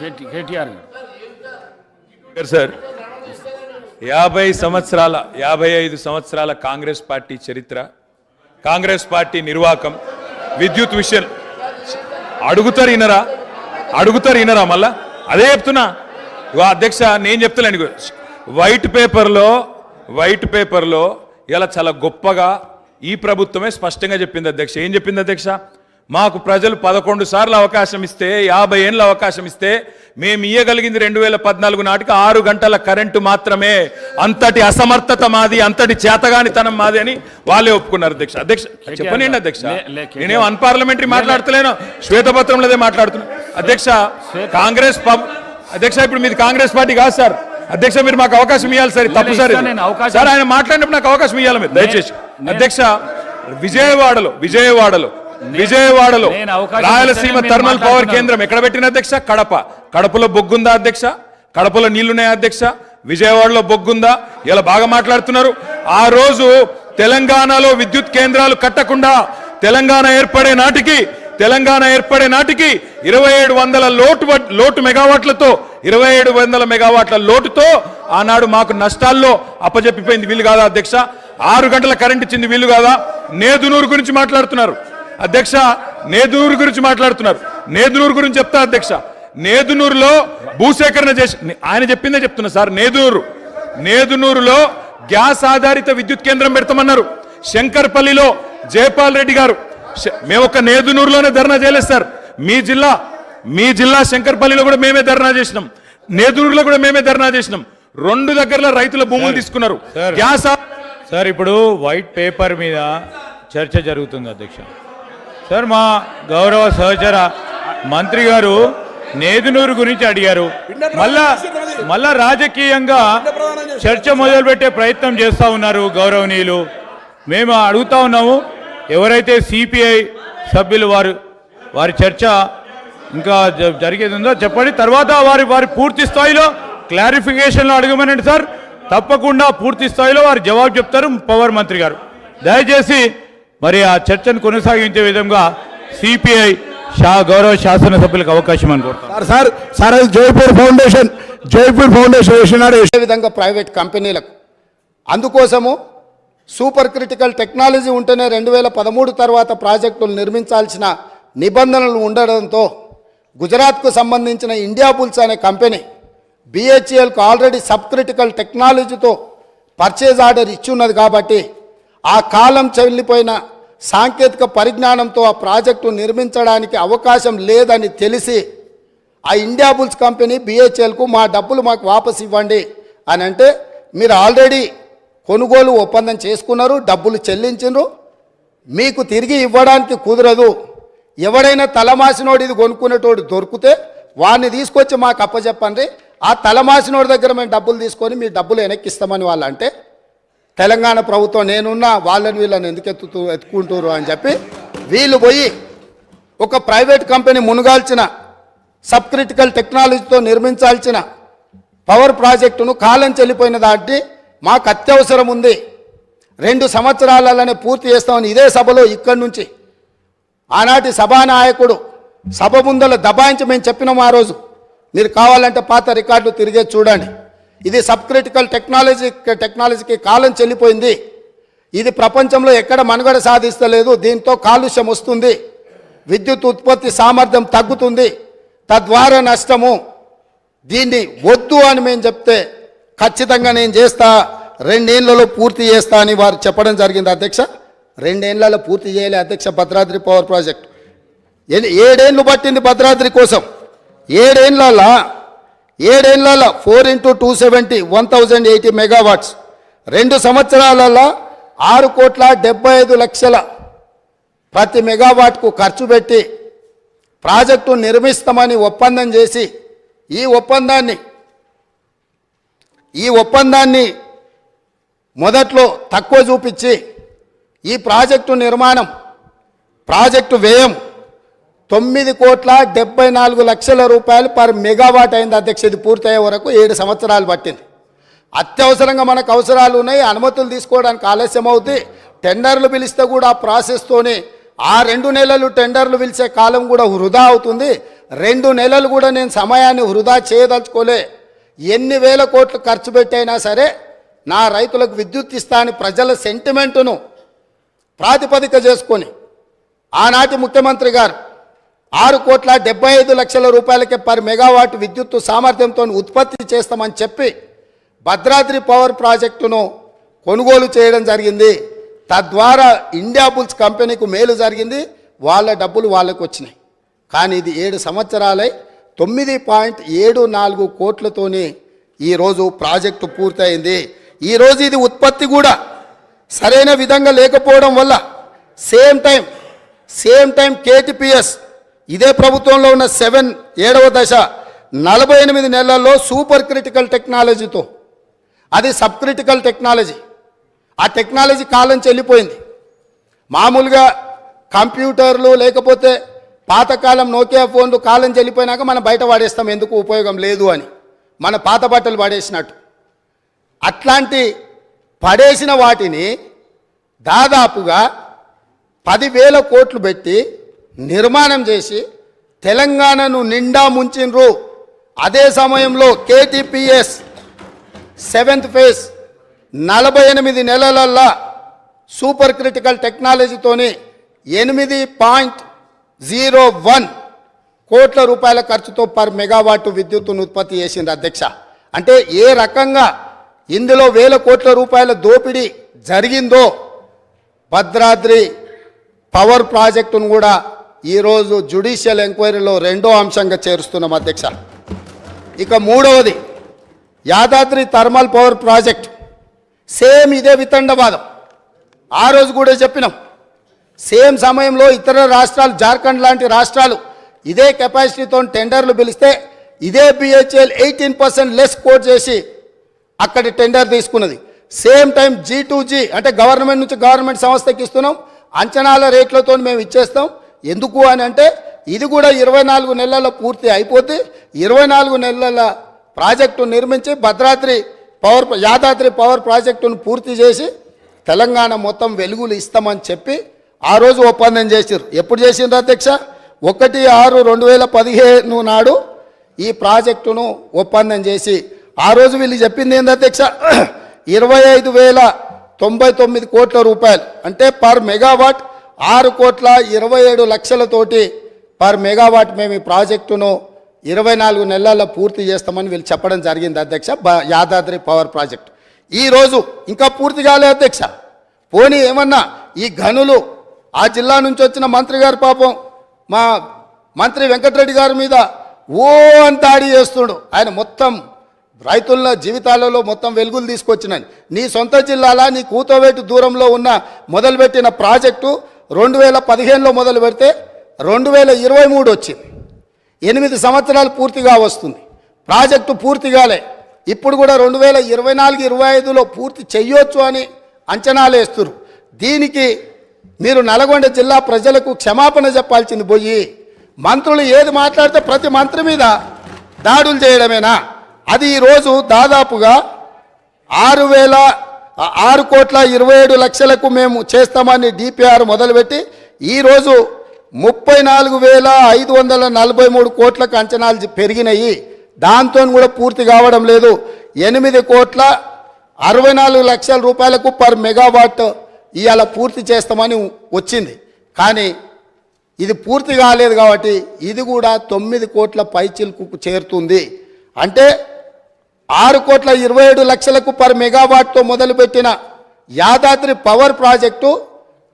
కేటీఆర్ గారు. సార్ యాభై సంవత్సరాల యాభై ఐదు సంవత్సరాల కాంగ్రెస్ పార్టీ చరిత్ర కాంగ్రెస్ పార్టీ నిర్వాకం విద్యుత్ విషయం. అడుగుతారు ఇనరా అడుగుతారు ఇనరా మళ్ళా? అదే చెప్తున్నా. అధ్యక్ష నేను చెప్తున్నాను వైట్ పేపర్లో వైట్ పేపర్లో ఇలా చాలా గొప్పగా ఈ ప్రభుత్వమే స్పష్టంగా చెప్పింది అధ్యక్ష. ఏం చెప్పింది అధ్యక్ష? మాకు ప్రజలు పదకొండు సార్లు అవకాశం ఇస్తే యాభై ఏళ్ళ అవకాశం ఇస్తే మేము ఇయ్యగలిగింది రెండు వేల పద్నాలుగు నాటికి ఆరు గంటల కరెంటు మాత్రమే. అంతటి అసమర్థత మాది అంతటి చేతగానితనం మాది అని వాళ్ళే ఒప్పుకున్నారు అధ్యక్ష. అధ్యక్ష చెప్పనండి అధ్యక్ష. నేనేం అన్పార్లమెంటరీ మాట్లాడతలేను శ్వేతపత్రంలో అదే మాట్లాడుతున్నా. అధ్యక్ష కాంగ్రెస్ అధ్యక్ష ఇప్పుడు మీది కాంగ్రెస్ పార్టీ కాదు సార్. అధ్యక్ష మీరు మాకు అవకాశం ఇవ్వాలి సార్ తప్పు సార్. సార్ ఆయన మాట్లాడినప్పుడు నాకు అవకాశం ఇవ్వాలి మీరు దయచేసి. అధ్యక్ష విజయవాడలో విజయవాడలో విజయవాడలో రాయలసీమ థర్మల్ పవర్. కేంద్రం ఎక్కడ పెట్టిన అధ్యక్ష? కడప. కడపలో బొగ్గుందా అధ్యక్ష? కడపలో నీళ్ళున్నాయా అధ్యక్ష? విజయవాడలో బొగ్గుందా? ఇలా బాగా మాట్లాడుతున్నారు. ఆ రోజు తెలంగాణలో విద్యుత్ కేంద్రాలు కట్టకుండా తెలంగాణ ఏర్పడే నాటికి తెలంగాణ ఏర్పడే నాటికి ఇరవై ఏడు వందల లోటు లోటు మెగావాట్లతో ఇరవై ఏడు వందల మెగావాట్ల లోటుతో ఆనాడు మాకు నష్టాల్లో అప్పజెప్పిపోయింది వీలు కాదా అధ్యక్ష? ఆరు గంటల కరెంట్ ఇచ్చింది వీలు కాదా? నేదునూరు గురించి మాట్లాడుతున్నారు. అధ్యక్ష నేదునూరు గురించి మాట్లాడుతున్నారు. నేదునూరు గురించి చెప్తా అధ్యక్ష. నేదునూరులో భూసేకరణ చేసి ఆయన చెప్పిందే చెప్తున్నా సార్ నేదునూరు. నేదునూరులో గ్యాస్ ఆధారిత విద్యుత్ కేంద్రం పెడతామన్నారు. శంకర్పల్లిలో జయపాల్ రెడ్డి గారు. మేము ఒక నేదునూరులోనే ధర్నా చేయలేదు సార్. మీ జిల్లా మీ జిల్లా శంకర్పల్లిలో కూడా మేమే ధర్నా చేసినాం. నేదునూరులో కూడా మేమే ధర్నా చేసినాం. రెండు దగ్గరలో రైతుల భూములు తీసుకున్నారు. గ్యాస్ సార్ ఇప్పుడు వైట్ పేపర్ మీద చర్చ జరుగుతుంది అధ్యక్ష. సార్ మా గౌరవ సహచర మంత్రి గారు నేదునూరు గురించి అడిగారు. మళ్ళా మళ్ళా రాజకీయంగా చర్చ మొదలుపెట్టే ప్రయత్నం చేస్తూ ఉన్నారు గౌరవనీయులు. మేము అడుగుతా ఉన్నాము ఎవరైతే సిపిఐ సభ్యులు వారు వారి చర్చ ఇంకా జరిగేది ఉందో చెప్పండి. తర్వాత వారి వారి పూర్తి స్థాయిలో క్లారిఫికేషన్లో అడగమనండి సార్. తప్పకుండా పూర్తి స్థాయిలో వారు జవాబు చెప్తారు పవర్ మంత్రి గారు. దయచేసి మరి ఆ చర్చను కొనసాగించే విధంగా సిపిఐ షా గౌరవ శాసనసభ్యులకు అవకాశం అని కోరుతాం. సార్ సార్ సార్ అది జైపూర్ ఫౌండేషన్ జైపూర్ ఫౌండేషన్ వేసినాడు. విధంగా ప్రైవేట్ కంపెనీలకు. అందుకోసము సూపర్ క్రిటికల్ టెక్నాలజీ ఉంటేనే రెండు వేల పదమూడు తర్వాత ప్రాజెక్టులు నిర్మించాల్సిన నిబంధనలు ఉండడంతో గుజరాత్కు సంబంధించిన ఇండియా బుల్స్ అనే కంపెనీ బిహెచ్ఎల్కు ఆల్రెడీ సబ్ క్రిటికల్ టెక్నాలజీతో పర్చేజ్ ఆర్డర్ ఇచ్చున్నది కాబట్టి ఆ కాలం చెల్లిపోయిన సాంకేతిక పరిజ్ఞానంతో ఆ ప్రాజెక్టు నిర్మించడానికి అవకాశం లేదని తెలిసి ఆ ఇండియా బుల్స్ కంపెనీ బిహెచ్ఎల్కు మా డబ్బులు మాకు వాపస్ ఇవ్వండి అని అంటే మీరు ఆల్రెడీ కొనుగోలు ఒప్పందం చేసుకున్నారు డబ్బులు చెల్లించరు మీకు తిరిగి ఇవ్వడానికి కుదరదు. ఎవడైనా తలమాసినోడు ఇది కొనుక్కునేటోడు దొరికితే వాడిని తీసుకొచ్చి మాకు అప్పచెప్పండి ఆ తలమాసినోడి దగ్గర మేము డబ్బులు తీసుకొని మీ డబ్బులు వెనక్కిస్తామని వాళ్ళు అంటే తెలంగాణ ప్రభుత్వం నేనున్నా వాళ్ళని వీళ్ళని ఎందుకు ఎత్తుతూ ఎత్తుకుంటారు అని చెప్పి వీళ్ళు పోయి ఒక ప్రైవేట్ కంపెనీ మునుగాల్చిన సబ్ క్రిటికల్ టెక్నాలజీతో నిర్మించాల్సిన పవర్ ప్రాజెక్టును కాలం చెల్లిపోయిన దాటి మాకు అత్యవసరం ఉంది. రెండు సంవత్సరాలలోనే పూర్తి చేస్తామని ఇదే సభలో ఇక్కడి నుంచి ఆనాటి సభానాయకుడు సభ ముందల దబాయించి మేము చెప్పినాం ఆ రోజు. మీరు కావాలంటే పాత రికార్డులు తిరిగే చూడండి. ఇది సబ్ క్రిటికల్ టెక్నాలజీ టెక్నాలజీకి కాలం చెల్లిపోయింది. ఇది ప్రపంచంలో ఎక్కడ మనుగడ సాధిస్తలేదు దీంతో కాలుష్యం వస్తుంది. విద్యుత్ ఉత్పత్తి సామర్థ్యం తగ్గుతుంది. తద్వారా నష్టము. దీన్ని వద్దు అని మేము చెప్తే ఖచ్చితంగా నేను చేస్తా రెండేళ్ళలో పూర్తి చేస్తా అని వారు చెప్పడం జరిగింది. అధ్యక్ష రెండేళ్ళలో పూర్తి చేయలే అధ్యక్ష భద్రాద్రి పవర్ ప్రాజెక్ట్ ఏ ఏడేళ్ళు పట్టింది భద్రాద్రి కోసం? ఏడేళ్ళ ఏడేళ్ళలో four into two seventy one thousand eighty megawatts. రెండు సంవత్సరాలలో ఆరు కోట్ల డెబ్బై ఐదు లక్షల ప్రతి మెగావాట్కు ఖర్చు పెట్టి ప్రాజెక్టు నిర్మిస్తామని ఒప్పందం చేసి ఈ ఒప్పందాన్ని ఈ ఒప్పందాన్ని మొదట్లో తక్కువ చూపించి ఈ ప్రాజెక్టు నిర్మాణం ప్రాజెక్టు వ్యయం తొమ్మిది కోట్ల డెబ్బై నాలుగు లక్షల రూపాయలు పర్ మెగావాట్ అయింది అధ్యక్ష. ఇది పూర్తయ్యే వరకు ఏడు సంవత్సరాలు పట్టింది. అత్యవసరంగా మనకు అవసరాలు ఉన్నాయి అనుమతులు తీసుకోవడానికి ఆలస్యం అవుతుంది టెండర్లు పిలిస్తే కూడా ఆ ప్రాసెస్తోనే ఆ రెండు నెలలు టెండర్లు పిలిచే కాలం కూడా వృధా అవుతుంది. రెండు నెలలు కూడా నేను సమయాన్ని వృధా చేయదలుచుకోలే. ఎన్ని వేల కోట్లు ఖర్చు పెట్టైనా సరే నా రైతులకు విద్యుత్ ఇస్తా అని ప్రజల సెంటిమెంటును ప్రాతిపదిక చేసుకొని ఆనాటి ముఖ్యమంత్రి గారు ఆరు కోట్ల డెబ్బై ఐదు లక్షల రూపాయలకే పర్ మెగావాట్ విద్యుత్తు సామర్థ్యంతో ఉత్పత్తి చేస్తామని చెప్పి భద్రాద్రి పవర్ ప్రాజెక్టును కొనుగోలు చేయడం జరిగింది. తద్వారా ఇండియా బుల్స్ కంపెనీకి మేలు జరిగింది. వాళ్ళ డబ్బులు వాళ్ళకు వచ్చినాయి. కానీ ఇది ఏడు సంవత్సరాలై తొమ్మిది పాయింట్ ఏడు నాలుగు కోట్లతోనే ఈరోజు ప్రాజెక్టు పూర్తయింది. ఈరోజు ఇది ఉత్పత్తి కూడా సరైన విధంగా లేకపోవడం వల్ల same time same time KTPS ఇదే ప్రభుత్వంలో ఉన్న సెవెన్ ఏడవ దశ నలభై ఎనిమిది నెలల్లో సూపర్ క్రిటికల్ టెక్నాలజీతో. అది సబ్ క్రిటికల్ టెక్నాలజీ. ఆ టెక్నాలజీ కాలం చెల్లిపోయింది. మామూలుగా కంప్యూటర్లు లేకపోతే పాతకాలం నోకియా ఫోన్లు కాలం చెల్లిపోయినాక మనం బయట వాడేస్తాం ఎందుకు ఉపయోగం లేదు అని. మన పాత బట్టలు పడేసినట్టు అట్లాంటి పడేసిన వాటిని దాదాపుగా పదివేల కోట్లు పెట్టి నిర్మాణం చేసి తెలంగాణను నిండా ముంచిండ్రు. అదే సమయంలో కేటీపీఎస్ సెవెంత్ ఫేజ్ నలభై ఎనిమిది నెలలల్లా సూపర్ క్రిటికల్ టెక్నాలజీతోని ఎనిమిది పాయింట్ జీరో వన్ కోట్ల రూపాయల ఖర్చుతో పర్ మెగావాట్ విద్యుత్తును ఉత్పత్తి చేసింది అధ్యక్ష. అంటే ఏ రకంగా ఇందులో వేల కోట్ల రూపాయల దోపిడీ జరిగిందో భద్రాద్రి పవర్ ప్రాజెక్టును కూడా ఈరోజు జ్యుడిషియల్ ఎంక్వైరీలో రెండో అంశంగా చేరుస్తున్నాం అధ్యక్ష. ఇక మూడవది Yadadri thermal power project. Same ఇదే వితండవాదం. ఆ రోజు కూడా చెప్పినాం. సేమ్ సమయంలో ఇతర రాష్ట్రాలు జార్ఖండ్ లాంటి రాష్ట్రాలు ఇదే కెపాసిటీతో టెండర్లు పిలిస్తే ఇదే BHEL eighteen percent less quote చేసి అక్కడి టెండర్ తీసుకున్నది. Same time G to G అంటే గవర్నమెంట్ నుంచి గవర్నమెంట్ సంస్థకి ఇస్తున్నాం. అంచనాల రేట్లతో మేము ఇచ్చేస్తాం. ఎందుకు అని అంటే ఇది కూడా ఇరవై నాలుగు నెలల్లో పూర్తి అయిపోతే ఇరవై నాలుగు నెలల ప్రాజెక్టు నిర్మించి భద్రాద్రి పవర్ యాదాద్రి పవర్ ప్రాజెక్టును పూర్తి చేసి తెలంగాణ మొత్తం వెలుగులు ఇస్తామని చెప్పి ఆ రోజు ఒప్పందం చేసారు ఎప్పుడు చేసిండ్రు అధ్యక్ష? ఒకటి ఆరు రెండు వేల పదిహేను నాడు ఈ ప్రాజెక్టును ఒప్పందం చేసి ఆ రోజు వీళ్ళు చెప్పింది ఏంది అధ్యక్ష? ఇరవై ఐదు వేల తొంభై తొమ్మిది కోట్ల రూపాయలు. అంటే పర్ మెగావాట్ ఆరు కోట్ల ఇరవై ఏడు లక్షలతోటి పర్ మెగావాట్ మేము ఈ ప్రాజెక్టును ఇరవై నాలుగు నెలల్లో పూర్తి చేస్తామని వీళ్ళు చెప్పడం జరిగింది అధ్యక్ష బ- యాదాద్రి పవర్ ప్రాజెక్ట్. ఈరోజు ఇంకా పూర్తి కాలే అధ్యక్ష. పోనీ ఏమన్నా ఈ గనులు ఆ జిల్లా నుంచి వచ్చిన మంత్రి గారు పాపం మా మంత్రి వెంకటరెడ్డి గారి మీద ఓ అని దాడి చేస్తుడు. ఆయన మొత్తం రైతుల జీవితాలలో మొత్తం వెలుగులు తీసుకొచ్చినాయి. నీ సొంత జిల్లాలా నీ కూతోవేటు దూరంలో ఉన్న మొదలుపెట్టిన ప్రాజెక్టు రెండు వేల పదిహేనులో మొదలు పెడితే రెండు వేల ఇరవై మూడు వచ్చింది. ఎనిమిది సంవత్సరాలు పూర్తిగా వస్తుంది. ప్రాజెక్టు పూర్తిగాలే ఇప్పుడు కూడా రెండు వేల ఇరవై నాలుగు ఇరవై ఐదులో పూర్తి చెయ్యొచ్చు అని అంచనాలు వేస్తున్నారు దీనికి మీరు నల్గొండ జిల్లా ప్రజలకు క్షమాపణ చెప్పాల్సింది పోయి మంత్రులు ఏది మాట్లాడితే ప్రతి మంత్రి మీద దాడులు చేయడమేనా? అది ఈరోజు దాదాపుగా ఆరు వేల ఆరు కోట్ల ఇరవై ఏడు లక్షలకు మేము చేస్తామని డిపిఆర్ మొదలుపెట్టి ఈరోజు ముప్పై నాలుగు వేల ఐదు వందల నలభై మూడు కోట్లకు అంచనాలు పెరిగినాయి. దాంతో కూడా పూర్తి కావడం లేదు. ఎనిమిది కోట్ల అరవై నాలుగు లక్షల రూపాయలకు పర్ మెగావాట్ ఇవాళ పూర్తి చేస్తామని వచ్చింది. కానీ ఇది పూర్తి కాలేదు కాబట్టి ఇది కూడా తొమ్మిది కోట్ల పైచిల్కు చేరుతుంది. అంటే ఆరు కోట్ల ఇరవై ఏడు లక్షలకు పర్ మెగావాట్తో మొదలుపెట్టిన యాదాద్రి పవర్ ప్రాజెక్టు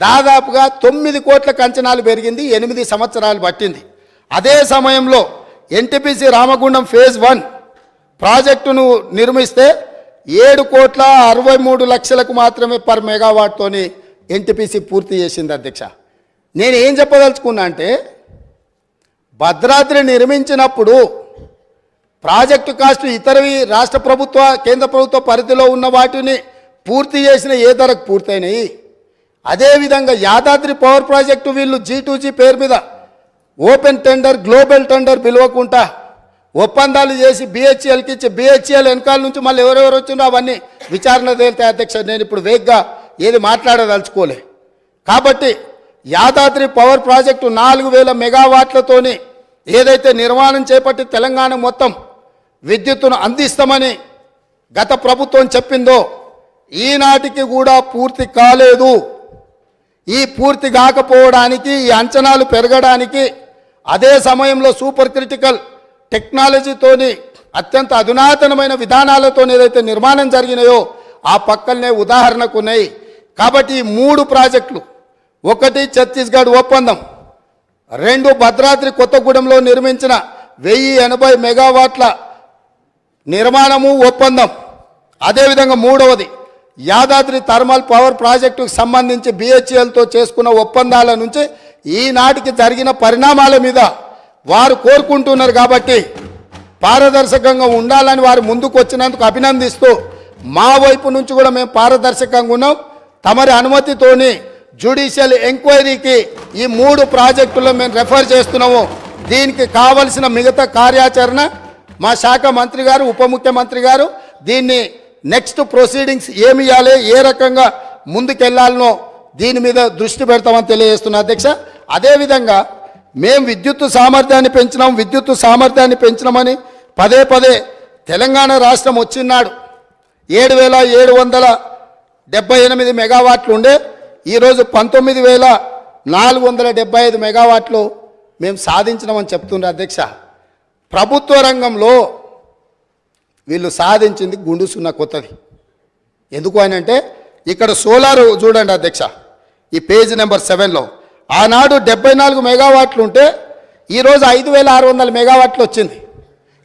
దాదాపుగా తొమ్మిది కోట్ల కంచనాలు పెరిగింది ఎనిమిది సంవత్సరాలు పట్టింది. అదే సమయంలో ఎన్టీపీసీ రామగుండం ఫేజ్ వన్ ప్రాజెక్టును నిర్మిస్తే ఏడు కోట్ల అరవై మూడు లక్షలకు మాత్రమే పర్ మెగావాట్తోని ఎన్టీపీసీ పూర్తి చేసింది అధ్యక్ష. నేను ఏం చెప్పదలుచుకున్నా అంటే భద్రాద్రి నిర్మించినప్పుడు ప్రాజెక్టు కాస్ట్ ఇతరవి రాష్ట్ర ప్రభుత్వ కేంద్ర ప్రభుత్వ పరిధిలో ఉన్న వాటిని పూర్తి చేసిన ఏ ధరకు పూర్తయినాయి? అదేవిధంగా యాదాద్రి పవర్ ప్రాజెక్టు వీళ్ళు జీ టూ జీ పేరు మీద ఓపెన్ టెండర్ గ్లోబల్ టెండర్ పిలవకుండా ఒప్పందాలు చేసి బిహెచ్ఎల్కి ఇచ్చి బిహెచ్ఎల్ వెనకాల నుంచి మళ్ళీ ఎవరెవరు వచ్చిందో అవన్నీ విచారణ తేలితే అధ్యక్ష నేను ఇప్పుడు వేగ్గా ఏది మాట్లాడదలుచుకోలే. కాబట్టి యాదాద్రి పవర్ ప్రాజెక్టు నాలుగు వేల మెగావాట్లతోని ఏదైతే నిర్మాణం చేపట్టి తెలంగాణ మొత్తం విద్యుత్తును అందిస్తామని గత ప్రభుత్వం చెప్పిందో ఈనాటికి కూడా పూర్తి కాలేదు. ఈ పూర్తి కాకపోవడానికి ఈ అంచనాలు పెరగడానికి అదే సమయంలో సూపర్ క్రిటికల్ టెక్నాలజీతోని అత్యంత అధునాతనమైన విధానాలతో ఏదైతే నిర్మాణం జరిగినాయో ఆ పక్కనే ఉదాహరణకు ఉన్నాయి. కాబట్టి ఈ మూడు ప్రాజెక్టులు ఒకటి ఛత్తీస్గఢ్ ఒప్పందం రెండు భద్రాద్రి కొత్తగూడెంలో నిర్మించిన వెయ్యి ఎనభై మెగావాట్ల నిర్మాణము ఒప్పందం. అదేవిధంగా మూడవది యాదాద్రి థర్మల్ పవర్ ప్రాజెక్టుకు సంబంధించి బిహెచ్ఎల్తో చేసుకున్న ఒప్పందాల నుంచి ఈనాటికి జరిగిన పరిణామాల మీద వారు కోరుకుంటున్నారు కాబట్టి పారదర్శకంగా ఉండాలని వారు ముందుకు వచ్చినందుకు అభినందిస్తూ మా వైపు నుంచి కూడా మేము పారదర్శకంగా ఉన్నాం. తమరి అనుమతితోని జ్యుడిషియల్ ఎంక్వైరీకి ఈ మూడు ప్రాజెక్టుల్లో మేము రెఫర్ చేస్తున్నాము. దీనికి కావలసిన మిగతా కార్యాచరణ మా శాఖ మంత్రి గారు ఉప ముఖ్యమంత్రి గారు దీన్ని నెక్స్ట్ ప్రొసీడింగ్స్ ఏమి ఇవ్వాలి ఏ రకంగా ముందుకెళ్ళాలనో దీని మీద దృష్టి పెడతామని తెలియజేస్తున్నా అధ్యక్ష. అదేవిధంగా మేము విద్యుత్తు సామర్థ్యాన్ని పెంచినాం విద్యుత్తు సామర్థ్యాన్ని పెంచినామని పదే పదే తెలంగాణ రాష్ట్రం వచ్చినాడు. ఏడు వేల ఏడు వందల డెబ్బై ఎనిమిది మెగావాట్లు ఉండే ఈరోజు పంతొమ్మిది వేల నాలుగు వందల డెబ్బై ఐదు మెగావాట్లు మేము సాధించినామని చెప్తుండ్రు అధ్యక్ష. ప్రభుత్వ రంగంలో వీళ్ళు సాధించింది గుండుసున్న కొత్తది. ఎందుకు అని అంటే ఇక్కడ సోలార్ చూడండి అధ్యక్ష ఈ పేజ్ నెంబర్ సెవెన్లో. ఆనాడు డెబ్బై నాలుగు మెగావాట్లు ఉంటే ఈరోజు ఐదు వేల ఆరు వందల మెగావాట్లు వచ్చింది.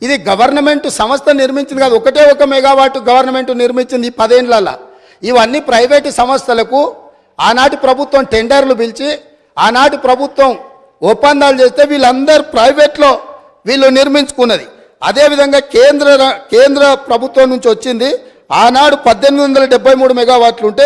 ఇది గవర్నమెంట్ సంస్థ నిర్మించింది కాదు ఒకటే ఒక మెగావాట్ గవర్నమెంట్ నిర్మించింది ఈ పదేళ్ళల్లో ఇవన్నీ ప్రైవేటు సంస్థలకు ఆనాటి ప్రభుత్వం టెండర్లు పిలిచి ఆనాటి ప్రభుత్వం ఒప్పందాలు చేస్తే వీళ్ళందరూ ప్రైవేట్లో వీళ్ళు నిర్మించుకున్నది. అదేవిధంగా కేంద్ర కేంద్ర ప్రభుత్వం నుంచి వచ్చింది. ఆనాడు పద్దెనిమిది వందల డెబ్బై మూడు మెగావాట్లు ఉంటే